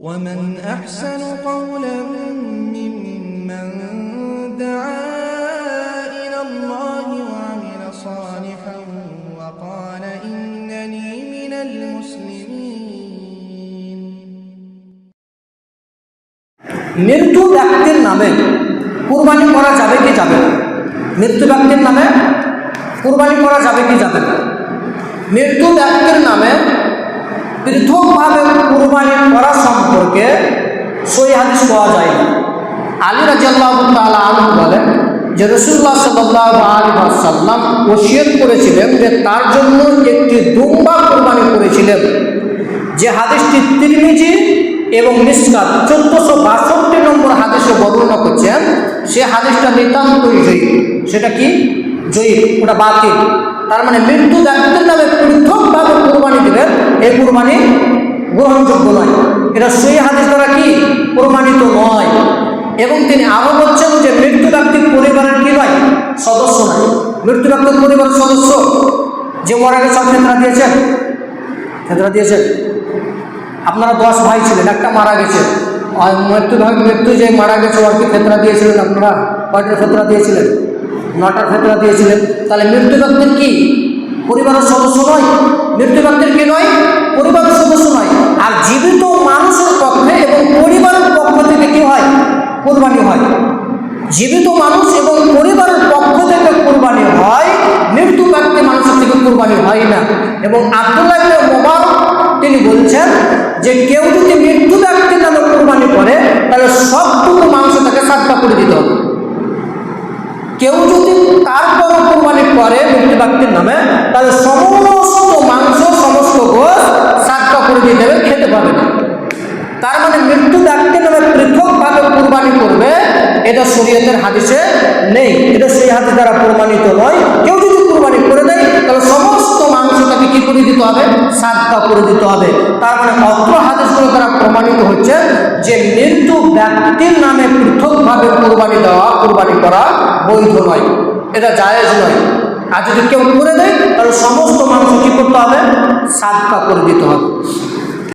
ومن أحسن قولا ممن دعا إلى الله وعمل صالحا وقال إنني من المسلمين মৃত্যু ব্যক্তির নামে কুরবানি করা যাবে কি যাবে না মৃত্যু ব্যক্তির নামে কুরবানি করা যাবে কি যাবে না মৃত্যু ব্যক্তির নামে পৃথকভাবে কুরবানি করা সম্পর্কে সই হাদিস পাওয়া যায় না। আলী রাজিয়াল্লাহ তাআলা আলম বলেন যে রসুল্লাহ সাল্লাম ওসিয়ত করেছিলেন যে তার জন্য একটি দুম্বা কোরবানি করেছিলেন। যে হাদিসটি তিরমিজি এবং মিসকাত চোদ্দশো বাষট্টি নম্বর হাদিসে বর্ণনা করছেন, সে হাদিসটা নিতান্তই জয়ী। সেটা কি? জয়ী, ওটা বাতিল। তার মানে মৃত্যু ব্যক্তির নামে এই কোরবানি গ্রহণযোগ্য নয়। এটা সেই হাদিস দ্বারা কি? প্রমাণিত নয়। এবং তিনি আরও বলছেন যে মৃত্যু ব্যক্তির পরিবারের কি নয়? সদস্য নয়। মৃত্যু ব্যক্তির পরিবারের সদস্য যে মরা গেছে সব ক্ষেত্রা দিয়েছেন? ক্ষেত্রা দিয়েছেন? আপনারা দশ ভাই ছিলেন, একটা মারা গেছে। আর মৃত্যু মৃত্যু যে মারা গেছে, ওর কি ফেতরা দিয়েছিলেন আপনারা? কয়টার ফেতরা দিয়েছিলেন? নটার ফেতরা দিয়েছিলেন। তাহলে মৃত্যু ব্যক্তির কি? পরিবারের সদস্য নয় মৃত্যু ব্যক্তির নয়, পরিবারের সদস্য নয়। আর জীবিত মানুষের পক্ষে এবং পরিবারের পক্ষ থেকে কি হয়? কোরবানি হয়। জীবিত মানুষ এবং পরিবারের পক্ষ থেকে কোরবানি হয় মৃত্যু ব্যক্তি মানুষের থেকে কোরবানি হয় না। এবং আব্দুল্লাহ মোবারক তিনি বলছেন যে কেউ যদি মৃত্যু ব্যক্তির নামে কোরবানি করে তাহলে সবটুকু মাংস তাকে সাতটা করে দিতে হবে কেউ যদি তারপর কোরবানি করে মৃত্যু ব্যক্তির নামে তাহলে সমস্ত মাংস, সমস্ত গোস সাতটা করে দিয়ে দেবে, খেতে পাবে না। তার মানে মৃত্যু ব্যক্তির নামে পৃথকভাবে কোরবানি করবে, এটা শরীয়তের হাদিসে নেই। এটা সেই হাদিস দ্বারা প্রমাণিত নয়। কেউ যদি কোরবানি করে দেয়, তাহলে সমস্ত মাংস তাকে কি করে দিতে হবে? সাতটা করে দিতে হবে। তার মানে অত্র হাদিসগুলো দ্বারা প্রমাণিত হচ্ছে যে মৃত্যু ব্যক্তির নামে পৃথকভাবে কোরবানি দেওয়া, কোরবানি করা বৈধ নয়। এটা জায়েজ নয়। আর যদি কেউ করে দেয়, তাহলে সমস্ত মানুষ কি করতে হবে? সাদকা করে দিতে হবে।